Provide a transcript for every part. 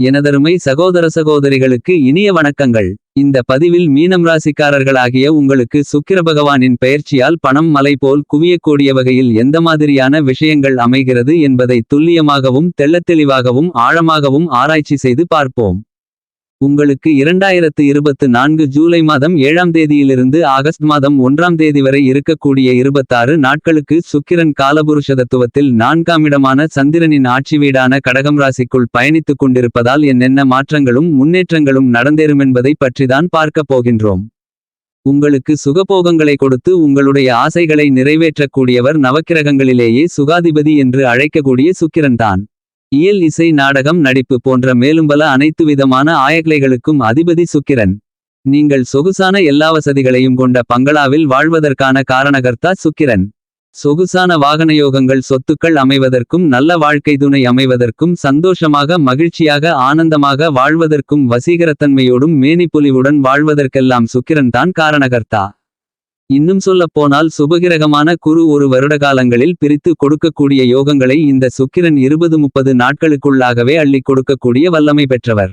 எனதருமை சகோதர சகோதரிகளுக்கு இனிய வணக்கங்கள். இந்த பதிவில் மீனம் ராசிக்காரர்களாகிய உங்களுக்கு சுக்கிர பகவானின் பெயர்ச்சியால் பணம் மலை போல் குவியக்கூடிய வகையில் எந்த மாதிரியான விஷயங்கள் அமைகிறது என்பதை துல்லியமாகவும் தெள்ளத்தெளிவாகவும் ஆழமாகவும் ஆராய்ச்சி செய்து பார்ப்போம். உங்களுக்கு இரண்டாயிரத்து இருபத்து நான்கு ஜூலை மாதம் ஏழாம் தேதியிலிருந்து ஆகஸ்ட் மாதம் ஒன்றாம் தேதி வரை இருக்கக்கூடிய இருபத்தாறு நாட்களுக்கு சுக்கிரன் காலபுருஷதத்துவத்தில் நான்காம் இடமான சந்திரனின் ஆட்சி வீடான கடகம் ராசிக்குள் பயணித்துக் கொண்டிருப்பதால் என்னென்ன மாற்றங்களும் முன்னேற்றங்களும் நடந்தேறுமென்பதை பற்றிதான் பார்க்கப் போகின்றோம். உங்களுக்கு சுகபோகங்களை கொடுத்து உங்களுடைய ஆசைகளை நிறைவேற்றக்கூடியவர் நவக்கிரகங்களிலேயே சுகாதிபதி என்று அழைக்கக்கூடிய சுக்கிரன்தான். இயல் இசை நாடகம் நடிப்பு போன்ற மேலும் பல அனைத்து விதமான ஆயக்லைகளுக்கும் அதிபதி சுக்கிரன். நீங்கள் சொகுசான எல்லா வசதிகளையும் கொண்ட பங்களாவில் வாழ்வதற்கான காரணகர்த்தா சுக்கிரன். சொகுசான வாகன யோகங்கள் சொத்துக்கள் அமைவதற்கும் நல்ல வாழ்க்கை துணை அமைவதற்கும் சந்தோஷமாக மகிழ்ச்சியாக ஆனந்தமாக வாழ்வதற்கும் வசீகரத்தன்மையோடும் மேனிப்பொலிவுடன் வாழ்வதற்கெல்லாம் சுக்கிரன் தான் காரணகர்த்தா. இன்னும் சொல்லப் போனால் சுபகிரகமான குரு ஒரு வருடகாலங்களில் பிரித்து கொடுக்கக்கூடிய யோகங்களை இந்த சுக்கிரன் இருபது முப்பது நாட்களுக்குள்ளாகவே அள்ளிக் கொடுக்கக்கூடிய வல்லமை பெற்றவர்.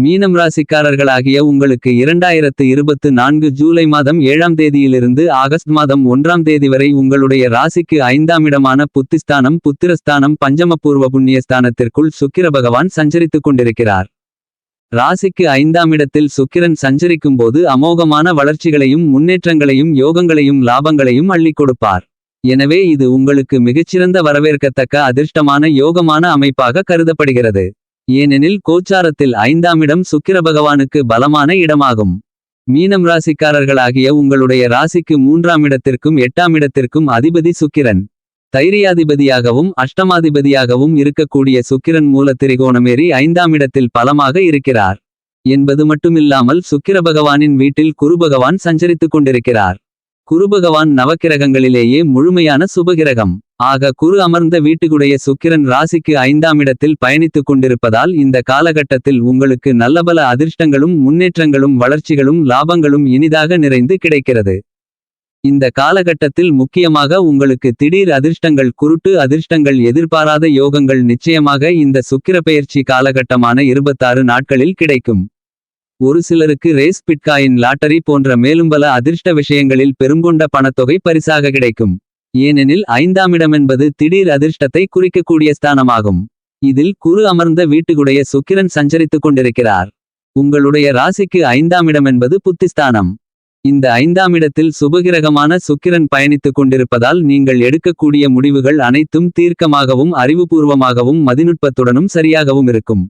மீனம் ராசிக்காரர்களாகிய உங்களுக்கு இரண்டாயிரத்து இருபத்து நான்கு ஜூலை மாதம் ஏழாம் தேதியிலிருந்து ஆகஸ்ட் மாதம் ஒன்றாம் தேதி வரை உங்களுடைய ராசிக்கு ஐந்தாம் இடமான புத்திஸ்தானம் புத்திரஸ்தானம் பஞ்சமபூர்வ புண்ணியஸ்தானத்திற்குள் சுக்கிர பகவான் சஞ்சரித்துக் கொண்டிருக்கிறார். ராசிக்கு ஐந்தாம் இடத்தில் சுக்கிரன் சஞ்சரிக்கும் போது அமோகமான வளர்ச்சிகளையும் முன்னேற்றங்களையும் யோகங்களையும் லாபங்களையும் அள்ளிக் கொடுப்பார். எனவே இது உங்களுக்கு மிகச்சிறந்த வரவேற்கத்தக்க அதிர்ஷ்டமான யோகமான அமைப்பாக கருதப்படுகிறது. ஏனெனில் கோச்சாரத்தில் ஐந்தாம் இடம் சுக்கிர பகவானுக்கு பலமான இடமாகும். மீனம் ராசிக்காரர்களாகிய உங்களுடைய ராசிக்கு மூன்றாம் இடத்திற்கும் எட்டாம் இடத்திற்கும் அதிபதி சுக்கிரன். தைரியாதிபதியாகவும் அஷ்டமாதிபதியாகவும் இருக்கக்கூடிய சுக்கிரன் மூல திரிகோணமேறி ஐந்தாம் இடத்தில் பலமாக இருக்கிறார். என்பது மட்டுமில்லாமல் சுக்கிர பகவானின் வீட்டில் குருபகவான் சஞ்சரித்துக் கொண்டிருக்கிறார். குருபகவான் நவக்கிரகங்களிலேயே முழுமையான சுபகிரகம். ஆக குரு அமர்ந்த வீட்டுக்குடைய சுக்கிரன் ராசிக்கு ஐந்தாம் இடத்தில் பயணித்துக் கொண்டிருப்பதால் இந்த காலகட்டத்தில் உங்களுக்கு நல்லபல அதிர்ஷ்டங்களும் முன்னேற்றங்களும் வளர்ச்சிகளும் லாபங்களும் இனிதாக நிறைந்து கிடைக்கிறது. இந்த காலகட்டத்தில் முக்கியமாக உங்களுக்கு திடீர் அதிர்ஷ்டங்கள் குருட்டு அதிர்ஷ்டங்கள் எதிர்பாராத யோகங்கள் நிச்சயமாக இந்த சுக்கிரப்பெயர்ச்சி காலகட்டமான இருபத்தாறு நாட்களில் கிடைக்கும். ஒரு சிலருக்கு ரேஸ் பிட்காயின் லாட்டரி போன்ற மேலும் பல அதிர்ஷ்ட விஷயங்களில் பெருங்கொண்ட பணத்தொகை பரிசாக கிடைக்கும். ஏனெனில் ஐந்தாம் இடமென்பது திடீர் அதிர்ஷ்டத்தை குறிக்கக்கூடிய ஸ்தானமாகும். இதில் குரு அமர்ந்த வீட்டுக்குடைய சுக்கிரன் சஞ்சரித்துக் கொண்டிருக்கிறார். உங்களுடைய ராசிக்கு ஐந்தாம் இடமென்பது புத்திஸ்தானம். இந்த ஐந்தாம் இடத்தில் சுபகிரகமான சுக்கிரன் பயணித்துக் கொண்டிருப்பதால் நீங்கள் எடுக்கக்கூடிய முடிவுகள் அனைத்தும் தீர்க்கமாகவும் அறிவுபூர்வமாகவும் மதிநுட்பத்துடனும் சரியாகவும் இருக்கும்.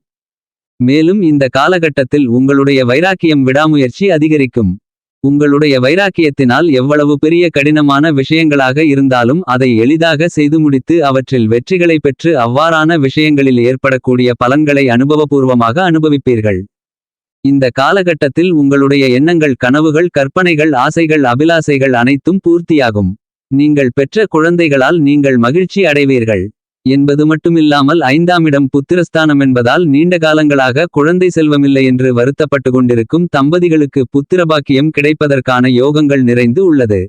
மேலும் இந்த காலகட்டத்தில் உங்களுடைய வைராக்கியம் விடாமுயற்சி அதிகரிக்கும். உங்களுடைய வைராக்கியத்தினால் எவ்வளவு பெரிய கடினமான விஷயங்களாக இருந்தாலும் அதை எளிதாக செய்து முடித்து அவற்றில் வெற்றிகளை பெற்று அவ்வாறான விஷயங்களில் ஏற்படக்கூடிய பலன்களை அனுபவபூர்வமாக அனுபவிப்பீர்கள். இந்த காலகட்டத்தில் உங்களுடைய எண்ணங்கள் கனவுகள் கற்பனைகள் ஆசைகள் அபிலாசைகள் அனைத்தும் பூர்த்தியாகும். நீங்கள் பெற்ற குழந்தைகளால் நீங்கள் மகிழ்ச்சி அடைவீர்கள். என்பது மட்டுமில்லாமல் ஐந்தாம் இடம் புத்திரஸ்தானம் என்பதால் நீண்ட காலங்களாக குழந்தை செல்வமில்லை என்று வருத்தப்பட்டு கொண்டிருக்கும் தம்பதிகளுக்கு புத்திரபாக்கியம் கிடைப்பதற்கான யோகங்கள் நிறைந்து உள்ளது.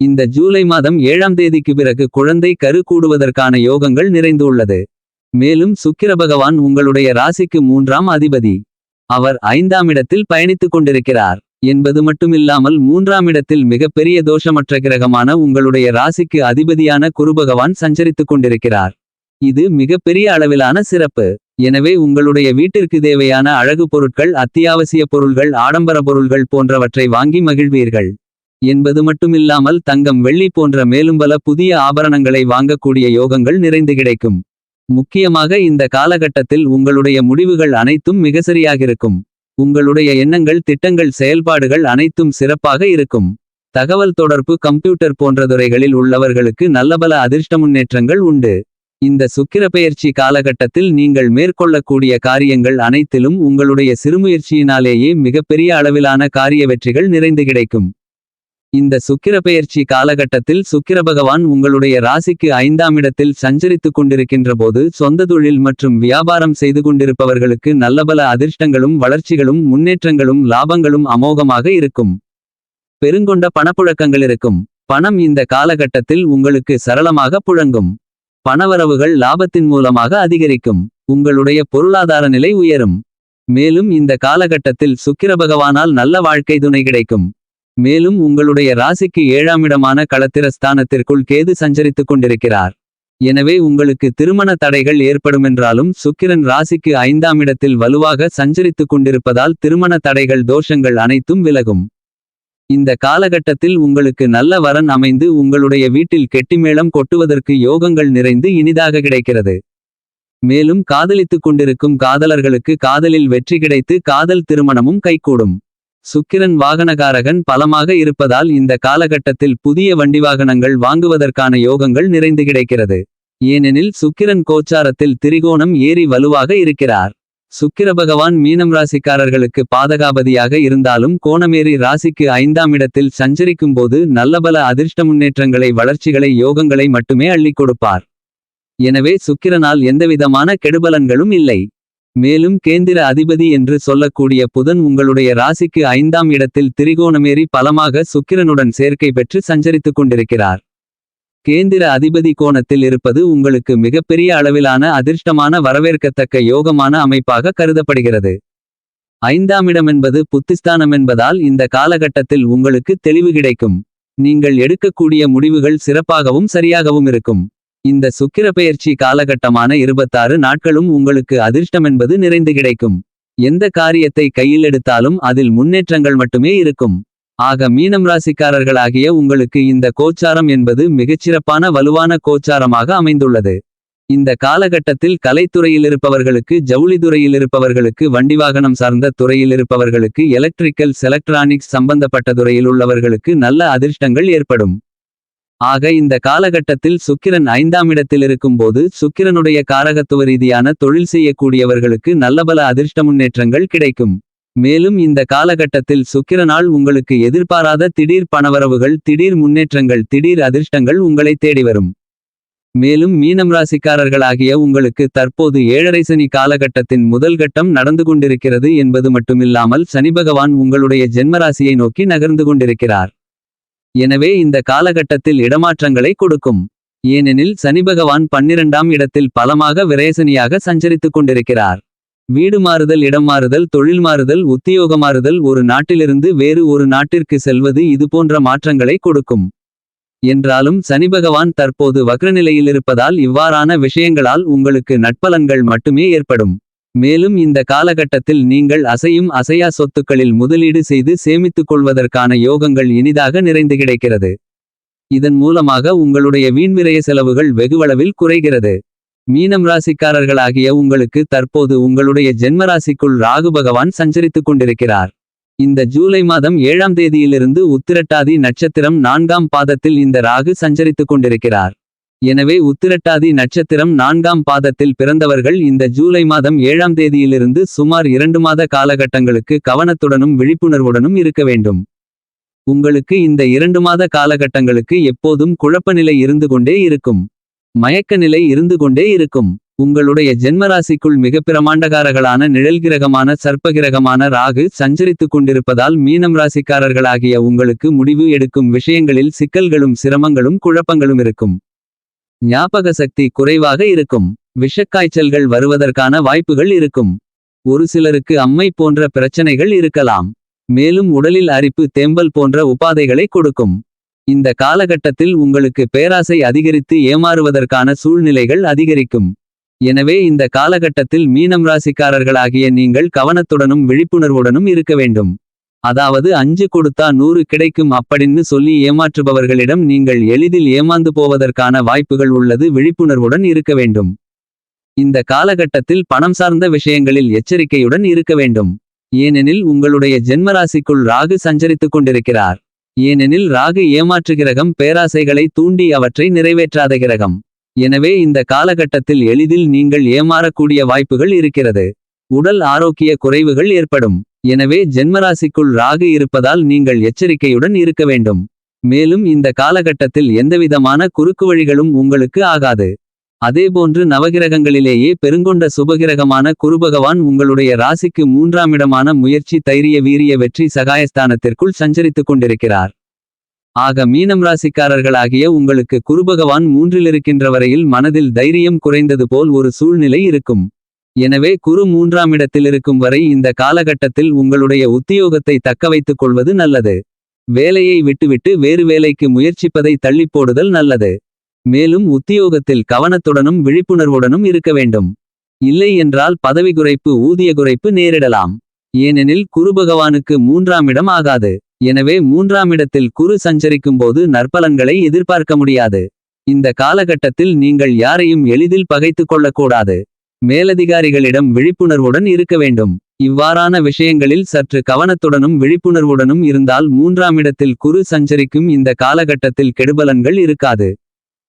இந்த ஜூலை மாதம் ஏழாம் தேதிக்கு பிறகு குழந்தை கரு கூடுவதற்கான யோகங்கள் நிறைந்து உள்ளது. மேலும் சுக்கிர பகவான் உங்களுடைய ராசிக்கு மூன்றாம் அதிபதி. அவர் ஐந்தாம் இடத்தில் பயணித்துக் கொண்டிருக்கிறார் என்பது மட்டுமில்லாமல் மூன்றாம் இடத்தில் மிகப்பெரிய தோஷமற்ற கிரகமான உங்களுடைய ராசிக்கு அதிபதியான குருபகவான் சஞ்சரித்துக் கொண்டிருக்கிறார். இது மிகப்பெரிய அளவிலான சிறப்பு. எனவே உங்களுடைய வீட்டிற்கு தேவையான அழகு பொருட்கள் அத்தியாவசிய பொருள்கள் ஆடம்பர பொருள்கள் போன்றவற்றை வாங்கி மகிழ்வீர்கள். என்பது மட்டுமில்லாமல் தங்கம் வெள்ளி போன்ற மேலும் பல புதிய ஆபரணங்களை வாங்கக்கூடிய யோகங்கள் நிறைந்து கிடைக்கும். முக்கியமாக இந்த காலகட்டத்தில் உங்களுடைய முடிவுகள் அனைத்தும் மிக சரியாகிருக்கும் உங்களுடைய எண்ணங்கள் திட்டங்கள் செயல்பாடுகள் அனைத்தும் சிறப்பாக இருக்கும். தகவல் தொடர்பு கம்ப்யூட்டர் போன்ற துறைகளில் உள்ளவர்களுக்கு நல்லபல அதிர்ஷ்ட முன்னேற்றங்கள் உண்டு. இந்த சுக்கிரப்பெயர்ச்சி காலகட்டத்தில் நீங்கள் மேற்கொள்ளக்கூடிய காரியங்கள் அனைத்திலும் உங்களுடைய சிறுமுயற்சியினாலேயே மிகப்பெரிய அளவிலான காரிய வெற்றிகள் நிறைந்து கிடைக்கும். இந்த சுக்கிர பெயர்ச்சி காலகட்டத்தில் சுக்கிர பகவான் உங்களுடைய ராசிக்கு ஐந்தாம் இடத்தில் சஞ்சரித்துக் கொண்டிருக்கின்ற போது சொந்த தொழில் மற்றும் வியாபாரம் செய்து கொண்டிருப்பவர்களுக்கு நல்லபல அதிர்ஷ்டங்களும் வளர்ச்சிகளும் முன்னேற்றங்களும் லாபங்களும் அமோகமாக இருக்கும். பெருங்கொண்ட பணப்புழக்கங்கள் இருக்கும். பணம் இந்த காலகட்டத்தில் உங்களுக்கு சரளமாக புழங்கும். பணவரவுகள் லாபத்தின் மூலமாக அதிகரிக்கும். உங்களுடைய பொருளாதார நிலை உயரும். மேலும் இந்த காலகட்டத்தில் சுக்கிர பகவானால் நல்ல வாழ்க்கை துணை கிடைக்கும். மேலும் உங்களுடைய ராசிக்கு ஏழாமிடமான களத்திர ஸ்தானத்திற்குள் கேது சஞ்சரித்துக் கொண்டிருக்கிறார். எனவே உங்களுக்கு திருமண தடைகள் ஏற்படுமென்றாலும் சுக்கிரன் ராசிக்கு ஐந்தாம் இடத்தில் வலுவாக சஞ்சரித்துக் கொண்டிருப்பதால் திருமண தடைகள் தோஷங்கள் அனைத்தும் விலகும். இந்த காலகட்டத்தில் உங்களுக்கு நல்ல வரன் அமைந்து உங்களுடைய வீட்டில் கெட்டிமேளம் கொட்டுவதற்கு யோகங்கள் நிறைந்து இனிதாக கிடைக்கிறது. மேலும் காதலித்துக் கொண்டிருக்கும் காதலர்களுக்கு காதலில் வெற்றி கிடைத்து காதல் திருமணமும் கைகூடும். சுக்கிரன் வாகனகாரகன் பலமாக இருப்பதால் இந்த காலகட்டத்தில் புதிய வண்டி வாகனங்கள் வாங்குவதற்கான யோகங்கள் நிறைந்து கிடைக்கிறது. ஏனெனில் சுக்கிரன் கோச்சாரத்தில் திரிகோணம் ஏறி வலுவாக இருக்கிறார். சுக்கிர பகவான் மீனம் ராசிக்காரர்களுக்கு பாதகாபதியாக இருந்தாலும் கோணமேறி ராசிக்கு ஐந்தாம் இடத்தில் சஞ்சரிக்கும்போது நல்லபல அதிர்ஷ்ட முன்னேற்றங்களை வளர்ச்சிகளை யோகங்களை மட்டுமே அள்ளிக் கொடுப்பார். எனவே சுக்கிரனால் எந்தவிதமான கெடுபலன்களும் இல்லை. மேலும் கேந்திர அதிபதி என்று சொல்லக்கூடிய புதன் உங்களுடைய ராசிக்கு ஐந்தாம் இடத்தில் திரிகோணமேறி பலமாக சுக்கிரனுடன் சேர்க்கை பெற்று சஞ்சரித்துக் கொண்டிருக்கிறார். கேந்திர அதிபதி கோணத்தில் இருப்பது உங்களுக்கு மிகப்பெரிய அளவிலான அதிர்ஷ்டமான வரவேற்கத்தக்க யோகமான அமைப்பாக கருதப்படுகிறது. ஐந்தாம் இடமென்பது புத்திஸ்தானம் என்பதால் இந்த காலகட்டத்தில் உங்களுக்கு தெளிவு கிடைக்கும். நீங்கள் எடுக்கக்கூடிய முடிவுகள் சிறப்பாகவும் சரியாகவும் இருக்கும். இந்த சுக்கிர பெயர்ச்சி காலகட்டமான இருபத்தாறு நாட்களும் உங்களுக்கு அதிர்ஷ்டமென்பது நிறைந்து கிடைக்கும். எந்த காரியத்தை கையில் எடுத்தாலும் அதில் முன்னேற்றங்கள் மட்டுமே இருக்கும். ஆக மீனம் ராசிக்காரர்களாகிய உங்களுக்கு இந்த கோச்சாரம் என்பது மிகச்சிறப்பான வலுவான கோச்சாரமாக அமைந்துள்ளது. இந்த காலகட்டத்தில் கலைத்துறையில் இருப்பவர்களுக்கு ஜவுளித்துறையில் இருப்பவர்களுக்கு வண்டி வாகனம் சார்ந்த துறையில் இருப்பவர்களுக்கு எலக்ட்ரிக்கல் எலக்ட்ரானிக்ஸ் சம்பந்தப்பட்ட துறையில் உள்ளவர்களுக்கு நல்ல அதிர்ஷ்டங்கள் ஏற்படும். ஆக இந்த காலகட்டத்தில் சுக்கிரன் ஐந்தாம் இடத்தில் இருக்கும்போது சுக்கிரனுடைய காரகத்துவ ரீதியான தொழில் செய்யக்கூடியவர்களுக்கு நல்லபல அதிர்ஷ்ட முன்னேற்றங்கள் கிடைக்கும். மேலும் இந்த காலகட்டத்தில் சுக்கிரனால் உங்களுக்கு எதிர்பாராத திடீர் பணவரவுகள் திடீர் முன்னேற்றங்கள் திடீர் அதிர்ஷ்டங்கள் உங்களை தேடி வரும். மேலும் மீனம் ராசிக்காரர்களாகிய உங்களுக்கு தற்போது ஏழரை சனி காலகட்டத்தின் முதல் கட்டம் நடந்து கொண்டிருக்கிறது என்பது மட்டுமில்லாமல் சனி பகவான் உங்களுடைய ஜென்மராசியை நோக்கி நகர்ந்து கொண்டிருக்கிறார். எனவே இந்த காலகட்டத்தில் இடமாற்றங்களை கொடுக்கும். ஏனெனில் சனி பகவான் பன்னிரண்டாம் இடத்தில் பலமாக விரேசனியாக சஞ்சரித்துக் கொண்டிருக்கிறார். வீடு மாறுதல் இடம் மாறுதல் தொழில் மாறுதல் உத்தியோக மாறுதல் ஒரு நாட்டிலிருந்து வேறு ஒரு நாட்டிற்கு செல்வது இதுபோன்ற மாற்றங்களை கொடுக்கும். என்றாலும் சனி பகவான் தற்போது வக்ரநிலையில் இருப்பதால் இவ்வாறான விஷயங்களால் உங்களுக்கு நட்பலன்கள் மட்டுமே ஏற்படும். மேலும் இந்த காலகட்டத்தில் நீங்கள் அசையும் அசையா சொத்துக்களில் முதலீடு செய்து சேமித்துக் கொள்வதற்கான யோகங்கள் இனிதாக நிறைந்து கிடைக்கிறது. இதன் மூலமாக உங்களுடைய வீண்விரய செலவுகள் வெகுவளவில் குறைகிறது. மீனம் ராசிக்காரர்களாகிய உங்களுக்கு தற்போது உங்களுடைய ஜென்மராசிக்குள் ராகு பகவான் சஞ்சரித்துக் கொண்டிருக்கிறார். இந்த ஜூலை மாதம் ஏழாம் தேதியிலிருந்து உத்திரட்டாதி நட்சத்திரம் நான்காம் பாதத்தில் இந்த ராகு சஞ்சரித்துக் கொண்டிருக்கிறார். எனவே உத்திரட்டாதி நட்சத்திரம் நான்காம் பாதத்தில் பிறந்தவர்கள் இந்த ஜூலை மாதம் ஏழாம் தேதியிலிருந்து சுமார் இரண்டு மாத காலகட்டங்களுக்கு கவனத்துடனும் விழிப்புணர்வுடனும் இருக்க வேண்டும். உங்களுக்கு இந்த இரண்டு மாத காலகட்டங்களுக்கு எப்போதும் குழப்பநிலை இருந்து கொண்டே இருக்கும். மயக்க நிலை இருந்து கொண்டே இருக்கும். உங்களுடைய ஜென்மராசிக்குள் மிக பிரமாண்டகாரர்களான நிழல்கிரகமான சர்ப்பகிரகமான ராகு சஞ்சரித்துக் கொண்டிருப்பதால் மீனம் ராசிக்காரர்களாகிய உங்களுக்கு முடிவு எடுக்கும் விஷயங்களில் சிக்கல்களும் சிரமங்களும் குழப்பங்களும் இருக்கும். ஞாபக சக்தி குறைவாக இருக்கும். விஷக்காய்ச்சல்கள் வருவதற்கான வாய்ப்புகள் இருக்கும். ஒரு சிலருக்கு அம்மை போன்ற பிரச்சனைகள் இருக்கலாம். மேலும் உடலில் அரிப்பு தேம்பல் போன்ற உபாதைகளை கொடுக்கும். இந்த காலகட்டத்தில் உங்களுக்கு பேராசை அதிகரித்து ஏமாறுவதற்கான சூழ்நிலைகள் அதிகரிக்கும். எனவே இந்த காலகட்டத்தில் மீனம் ராசிக்காரர்களாகிய நீங்கள் கவனத்துடனும் விழிப்புணர்வுடனும் இருக்க வேண்டும். அதாவது அஞ்சு கொடுத்தா நூறு கிடைக்கும் அப்படின்னு சொல்லி ஏமாற்றுபவர்களிடம் நீங்கள் எளிதில் ஏமாந்து போவதற்கான வாய்ப்புகள் உள்ளது விழிப்புணர்வுடன் இருக்க வேண்டும். இந்த காலகட்டத்தில் பணம் சார்ந்த விஷயங்களில் எச்சரிக்கையுடன் இருக்க வேண்டும். ஏனெனில் உங்களுடைய ஜென்மராசிக்குள் ராகு சஞ்சரித்துக் கொண்டிருக்கிறார். ஏனெனில் ராகு ஏமாற்று கிரகம் பேராசைகளை தூண்டி அவற்றை நிறைவேற்றாத கிரகம். எனவே இந்த காலகட்டத்தில் எளிதில் நீங்கள் ஏமாறக்கூடிய வாய்ப்புகள் இருக்கிறது. உடல் ஆரோக்கிய குறைவுகள் ஏற்படும். எனவே ஜென்மராசிக்குள் ராகு இருப்பதால் நீங்கள் எச்சரிக்கையுடன் இருக்க வேண்டும். மேலும் இந்த காலகட்டத்தில் எந்தவிதமான குறுக்கு வழிகளும் உங்களுக்கு ஆகாது. அதேபோன்று நவகிரகங்களிலேயே பெருங்கொண்ட சுபகிரகமான குருபகவான் உங்களுடைய ராசிக்கு மூன்றாம் இடமான முயற்சி தைரிய வீரிய வெற்றி சகாயஸ்தானத்திற்குள் சஞ்சரித்துக் கொண்டிருக்கிறார். ஆக மீனம் ராசிக்காரர்களாகிய உங்களுக்கு குருபகவான் மூன்றிலிருக்கின்ற வரையில் மனதில் தைரியம் குறைந்தது போல் ஒரு சூழ்நிலை இருக்கும். எனவே குரு மூன்றாம் இடத்திலிருக்கும் வரை இந்த காலகட்டத்தில் உங்களுடைய உத்தியோகத்தை தக்கவைத்துக் கொள்வது நல்லது. வேலையை விட்டுவிட்டு வேறு வேலைக்கு முயற்சிப்பதை தள்ளிப் போடுதல் நல்லது. மேலும் உத்தியோகத்தில் கவனத்துடனும் விழிப்புணர்வுடனும் இருக்க வேண்டும். இல்லை என்றால் பதவி குறைப்பு ஊதிய குறைப்பு நேரிடலாம். ஏனெனில் குரு பகவானுக்கு மூன்றாம் இடம் ஆகாது. எனவே மூன்றாம் இடத்தில் குரு சஞ்சரிக்கும்போது நற்பலன்களை எதிர்பார்க்க முடியாது. இந்த காலகட்டத்தில் நீங்கள் யாரையும் எளிதில் பகைத்துக் கொள்ளக்கூடாது. மேலதிகாரிகளிடம் விழிப்புணர்வுடன் இருக்க வேண்டும். இவ்வாறான விஷயங்களில் சற்று கவனத்துடனும் விழிப்புணர்வுடனும் இருந்தால் மூன்றாம் இடத்தில் குரு சஞ்சரிக்கும் இந்த காலகட்டத்தில் கெடுபலன்கள் இருக்காது.